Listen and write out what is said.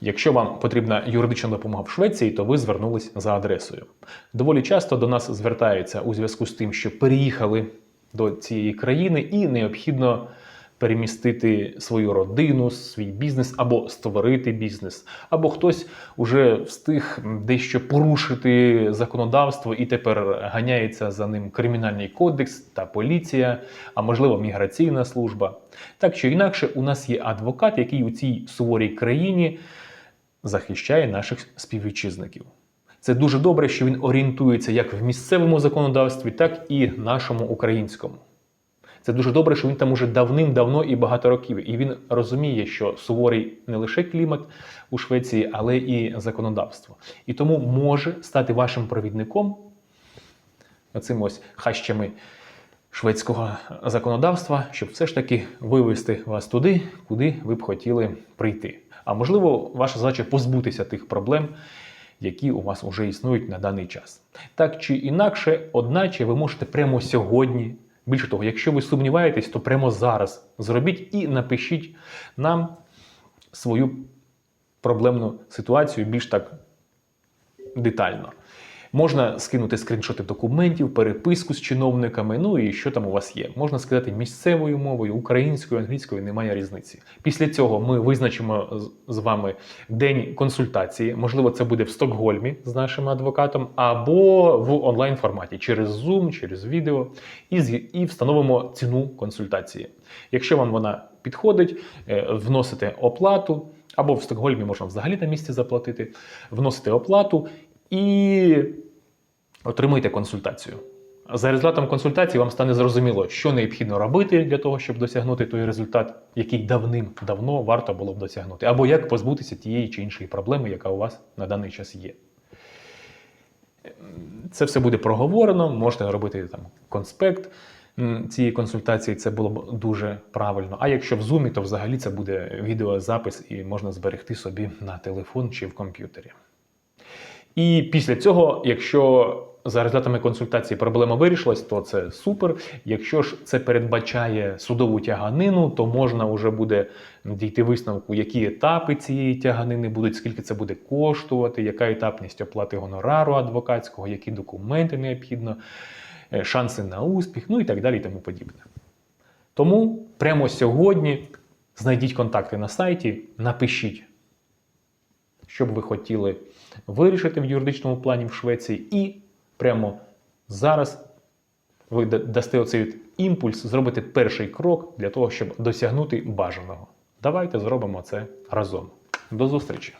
Якщо вам потрібна юридична допомога в Швеції, то ви звернулись за адресою. Доволі часто до нас звертаються у зв'язку з тим, що переїхали до цієї країни і необхідно перемістити свою родину, свій бізнес або створити бізнес, або хтось уже встиг дещо порушити законодавство і тепер ганяється за ним кримінальний кодекс та поліція, а можливо міграційна служба. Так чи інакше, у нас є адвокат, який у цій суворій країні захищає наших співвітчизників. Це дуже добре, що він орієнтується як в місцевому законодавстві, так і нашому українському. Це дуже добре, що він там уже давним-давно і багато років. І він розуміє, що суворий не лише клімат у Швеції, але і законодавство. І тому може стати вашим провідником оцим ось хащами шведського законодавства, щоб все ж таки вивести вас туди, куди ви б хотіли прийти. А можливо, ваша задача позбутися тих проблем, які у вас вже існують на даний час. Так чи інакше, одначе, ви можете прямо сьогодні. Більше того, якщо ви сумніваєтесь, то прямо зараз зробіть і напишіть нам свою проблемну ситуацію більш так детально. Можна скинути скріншоти документів, переписку з чиновниками, ну і що там у вас є. Можна сказати місцевою мовою, українською, англійською, немає різниці. Після цього ми визначимо з- вами день консультації. Можливо, це буде в Стокгольмі з нашим адвокатом, або в онлайн форматі через Zoom, через відео, і, і встановимо ціну консультації. Якщо вам вона підходить, е, вносите оплату, або в Стокгольмі можна взагалі на місці заплатити, вносите оплату і отримуйте консультацію. За результатом консультації вам стане зрозуміло, що необхідно робити для того, щоб досягнути той результат, який давним-давно варто було б досягнути, або як позбутися тієї чи іншої проблеми, яка у вас на даний час є. Це все буде проговорено, можете робити там конспект цієї консультації, це було б дуже правильно. А якщо в Zoom, то взагалі це буде відеозапис і можна зберегти собі на телефон чи в комп'ютері. І після цього, якщо за результатами консультації проблема вирішилась, то це супер. Якщо ж це передбачає судову тяганину, то можна вже буде дійти висновку, які етапи цієї тяганини будуть, скільки це буде коштувати, яка етапність оплати гонорару адвокатського, які документи необхідно, е, шанси на успіх, ну і так далі, і тому подібне. Тому прямо сьогодні знайдіть контакти на сайті, напишіть що б ви хотіли вирішити в юридичному плані в Швеції, і прямо зараз ви дасте оцей імпульс, зробите перший крок для того, щоб досягнути бажаного. Давайте зробимо це разом. До зустрічі!